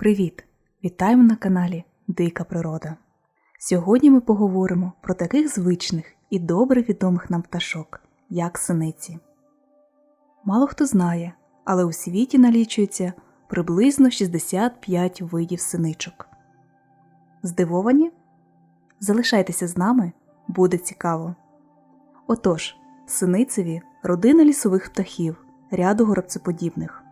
Привіт! Вітаємо на каналі Дика Природа. Сьогодні ми поговоримо про таких звичних і добре відомих нам пташок, як синиці. Мало хто знає, але у світі налічується приблизно 65 видів синичок. Здивовані? Залишайтеся з нами, буде цікаво. Отож, синицеві родина лісових птахів, ряду горобцеподібних,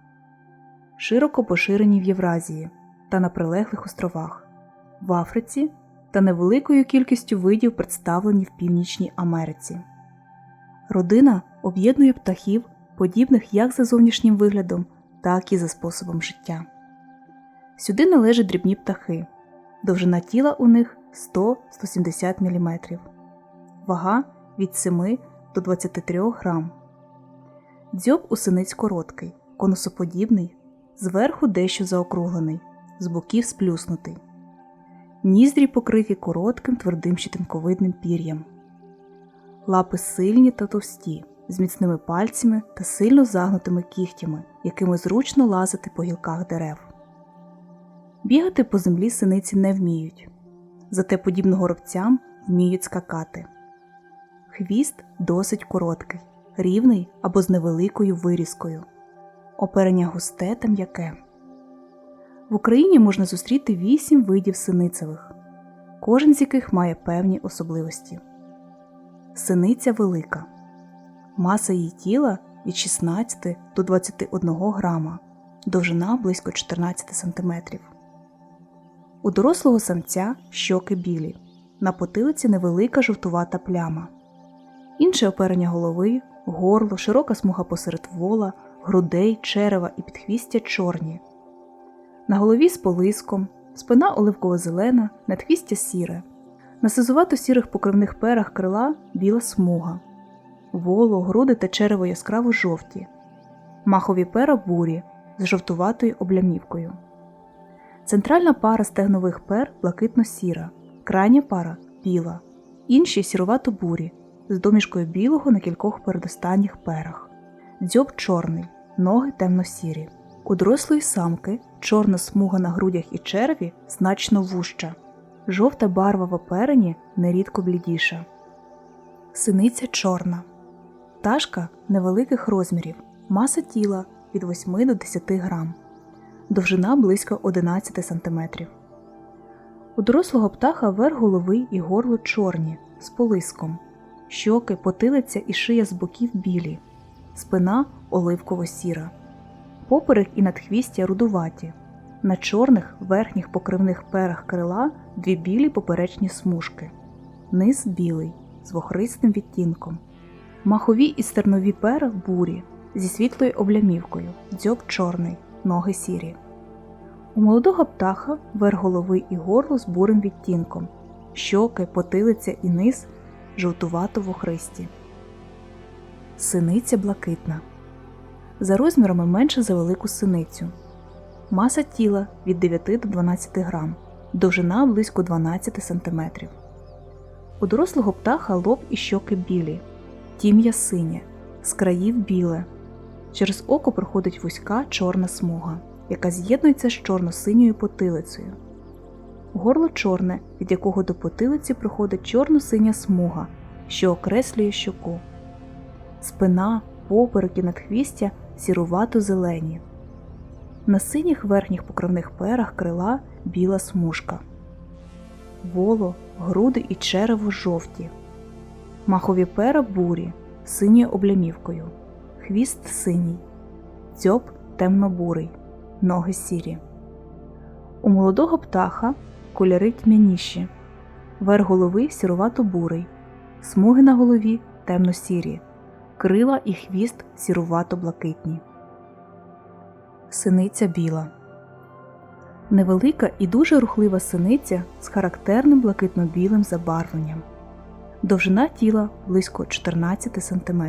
широко поширені в Євразії та на прилеглих островах, в Африці та невеликою кількістю видів представлені в Північній Америці. Родина об'єднує птахів, подібних як за зовнішнім виглядом, так і за способом життя. Сюди належать дрібні птахи, довжина тіла у них 100-170 мм, вага від 7 до 23 грам. Дзьоб у синиць короткий, конусоподібний, зверху дещо заокруглений, з боків сплюснутий. Ніздрі покриті коротким твердим щитинковидним пір'ям. Лапи сильні та товсті, з міцними пальцями та сильно загнутими кігтями, якими зручно лазити по гілках дерев. Бігати по землі синиці не вміють, зате подібно горобцям вміють скакати. Хвіст досить короткий, рівний або з невеликою вирізкою. Оперення густе та м'яке. В Україні можна зустріти вісім видів синицевих, кожен з яких має певні особливості. Синиця велика. Маса її тіла від 16 до 21 грама, довжина близько 14 см. У дорослого самця щоки білі, на потилиці невелика жовтувата пляма. Інше оперення голови, горло, широка смуга посеред вола, грудей, черева і підхвістя чорні. На голові з полиском, спина оливково-зелена, надхвістя сіре, на сизувато сірих покривних перах крила біла смуга, воло, груди та черево яскраво жовті, махові пера бурі з жовтуватою облямівкою. Центральна пара стегнових пер блакитно-сіра, крайня пара біла, інші сірувато бурі з домішкою білого на кількох передостанніх перах, дзьоб чорний, ноги темно-сірі. У дорослої самки чорна смуга на грудях і черві значно вужча, жовта барва в оперені нерідко блідіша. Синиця чорна. Пташка невеликих розмірів, маса тіла від 8 до 10 грам, довжина близько 11 см. У дорослого птаха верх голови і горло чорні з полиском, щоки, потилиця і шия з боків білі, спина оливково-сіра поперек і надхвістя рудуваті, на чорних верхніх покривних перах крила дві білі поперечні смужки, низ білий з вохристим відтінком, махові і стернові пера бурі зі світлою облямівкою, дзьоб чорний, ноги сірі. У молодого птаха верх голови і горло з бурим відтінком, щоки, потилиця і низ жовтувато вохристі. Синиця блакитна за розмірами менше за велику синицю. Маса тіла від 9 до 12 грам, довжина близько 12 см. У дорослого птаха лоб і щоки білі, тім'я синє, з країв біле. Через око проходить вузька чорна смуга, яка з'єднується з чорно-синьою потилицею. Горло чорне, від якого до потилиці проходить чорно-синя смуга, що окреслює щоку. Спина, поперек і надхвістя сірувато зелені. На синіх верхніх покривних перах крила біла смужка, воло, груди і черево жовті, махові пера бурі, синьою облямівкою, хвіст синій, дзьоб темно-бурий, ноги сірі. У молодого птаха кольори тьмяніші, верх голови сірувато бурий, смуги на голові темно-сірі крила і хвіст сірувато-блакитні. Синиця біла. Невелика і дуже рухлива синиця з характерним блакитно-білим забарвленням. Довжина тіла близько 14 см.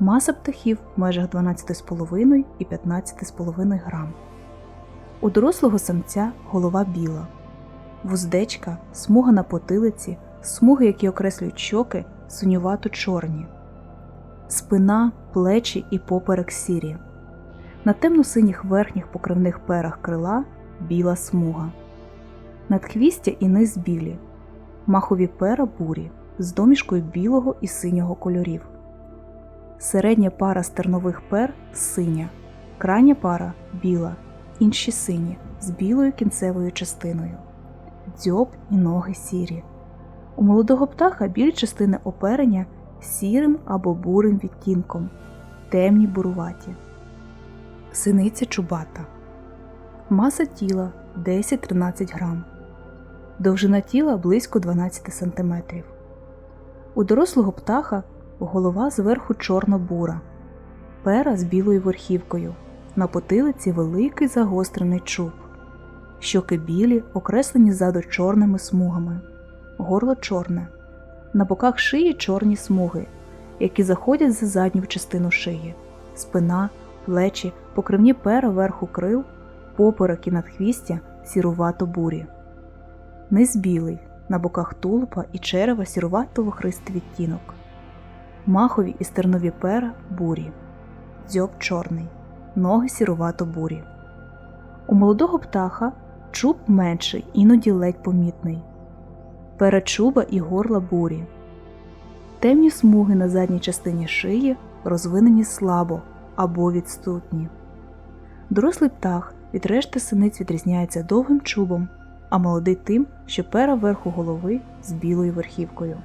Маса птахів в межах 12,5 і 15,5 грам. У дорослого самця голова біла, вуздечка, смуга на потилиці, смуги, які окреслюють щоки, синювато чорні спина, плечі і поперек сірі. На темно-синіх верхніх покривних перах крила біла смуга. Надхвістя і низ білі, махові пера бурі з домішкою білого і синього кольорів. Середня пара стернових пер синя, крайня пара біла, інші сині з білою кінцевою частиною. Дзьоб і ноги сірі. У молодого птаха білі частини оперення сірим або бурим відтінком, темні буруваті. Синиця чубата. Маса тіла 10-13 грам. Довжина тіла близько 12 см. У дорослого птаха голова зверху чорно-бура, пера з білою верхівкою, на потилиці великий загострений чуб, щоки білі, окреслені ззаду чорними смугами, горло чорне, на боках шиї чорні смуги, які заходять за задню частину шиї, спина, плечі, покривні пера верху крил, поперек і надхвістя сірувато бурі. Низ білий, на боках тулупа і черева сіруватого христий відтінок. Махові і стернові пера бурі, дзьоб чорний, ноги сірувато бурі. У молодого птаха чуб менший, іноді ледь помітний. Пера чуба і горла бурі. Темні смуги на задній частині шиї розвинені слабо або відсутні. Дорослий птах від решти синиць відрізняється довгим чубом, а молодий тим, що пера верху голови з білою верхівкою.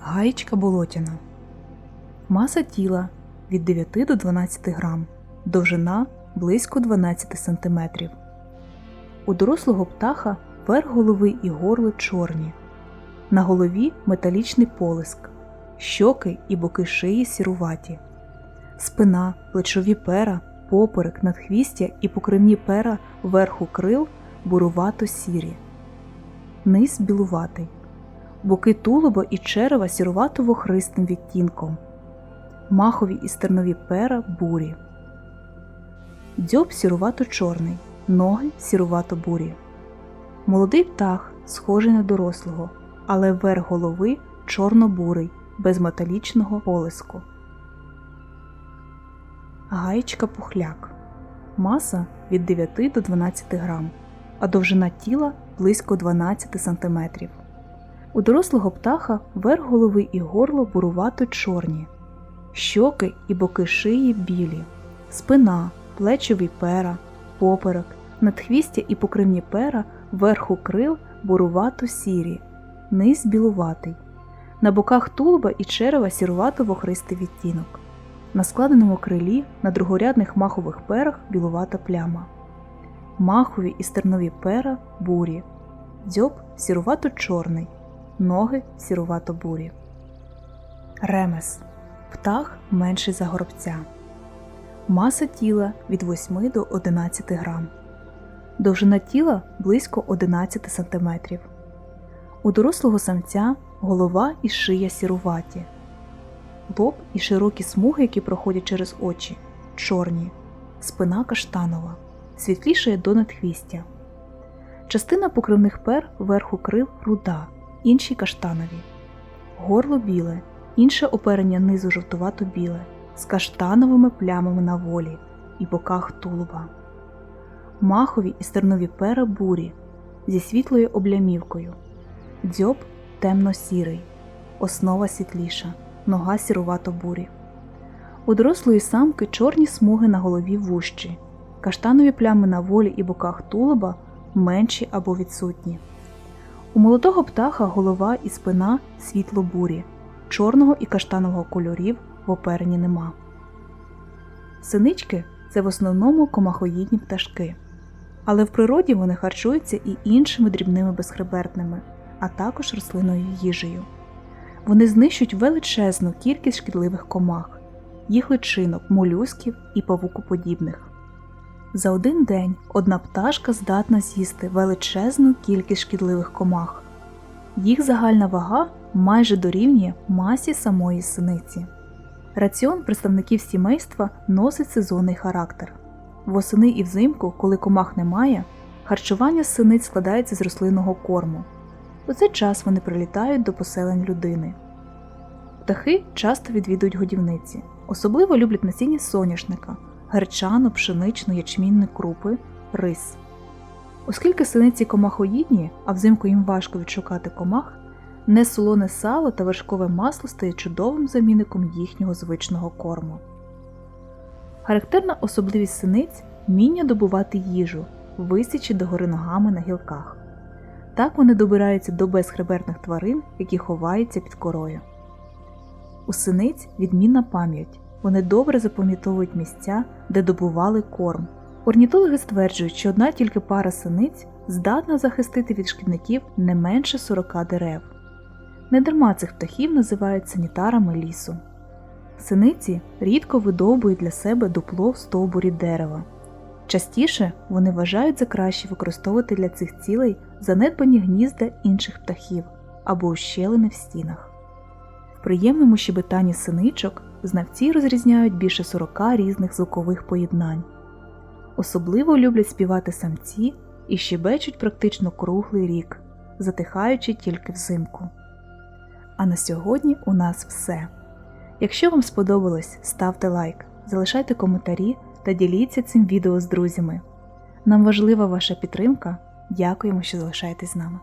Гаєчка болотяна. Маса тіла від 9 до 12 грам, довжина близько 12 см. У дорослого птаха верх голови і горло чорні. На голові металічний полиск, щоки і боки шиї сіруваті, спина, плечові пера, поперек, надхвістя і покривні пера верху крил бурувато сірі, низ білуватий, боки тулуба і черева сірувато христим відтінком, махові і стернові пера бурі, дзьоб сірувато чорний, ноги сірувато бурі. Молодий птах схожий на дорослого, але верх голови чорно-бурий, без металічного полиску. Гаєчка пухляк. Маса від 9 до 12 грам, а довжина тіла близько 12 см. У дорослого птаха верх голови і горло бурувато чорні, щоки і боки шиї білі, спина, плечові пера, поперек, надхвістя і покривні пера верху крил бурувато сірі, низ білуватий, на боках тулуба і черева сірувато вохристий відтінок. На складеному крилі на другорядних махових перах білувата пляма. Махові і стернові пера бурі, дзьоб сірувато чорний, ноги сірувато бурі. Ремес птах менший за горобця. Маса тіла від 8 до 11 грам. Довжина тіла близько 11 см. У дорослого самця голова і шия сіруваті, лоб і широкі смуги, які проходять через очі, чорні, спина каштанова, світлішає до надхвістя. Частина покривних пер верху крил руда, інші каштанові, горло біле, інше оперення низу жовтувато біле, з каштановими плямами на волі і боках тулуба. Махові і стернові пера бурі зі світлою облямівкою, дзьоб темно-сірий, основа світліша, нога сірувато бурі. У дорослої самки чорні смуги на голові вущі, каштанові плями на волі і боках тулуба менші або відсутні. У молодого птаха голова і спина світло бурі, чорного і каштанового кольорів в оперенні нема. Синички це в основному комахоїдні пташки, але в природі вони харчуються і іншими дрібними безхребетними, а також рослинною їжею. Вони знищують величезну кількість шкідливих комах, їх личинок, молюсків і павукоподібних. За один день одна пташка здатна з'їсти величезну кількість шкідливих комах. Їх загальна вага майже дорівнює масі самої синиці. Раціон представників сімейства носить сезонний характер. Восени і взимку, коли комах немає, харчування синиць складається з рослинного корму. У цей час вони прилітають до поселень людини. Птахи часто відвідують годівниці, Особливо люблять насіння соняшника, гречану, пшеничну, ячмінну крупи, рис. Оскільки синиці комахоїдні, а взимку їм важко відшукати комах, несолоне сало та вершкове масло стає чудовим замінником їхнього звичного корму. Характерна особливість синиць вміння добувати їжу, висячи догори ногами на гілках. Так вони добираються до безхребетних тварин, які ховаються під корою. У синиць відмінна пам'ять. Вони добре запам'ятовують місця, де добували корм. Орнітологи стверджують, що одна тільки пара синиць здатна захистити від шкідників не менше 40 дерев. Недарма цих птахів називають санітарами лісу. Синиці рідко видовбують для себе дупло в стовбурі дерева. Частіше вони вважають за краще використовувати для цих цілей занедбані гнізда інших птахів або ущелини в стінах. В приємному щебетанні синичок знавці розрізняють більше 40 різних звукових поєднань. Особливо люблять співати самці і щебечуть практично круглий рік, затихаючи тільки взимку. А на сьогодні у нас все. Якщо вам сподобалось, ставте лайк, залишайте коментарі та діліться цим відео з друзями. Нам важлива ваша підтримка. Дякуємо, що залишаєтесь з нами.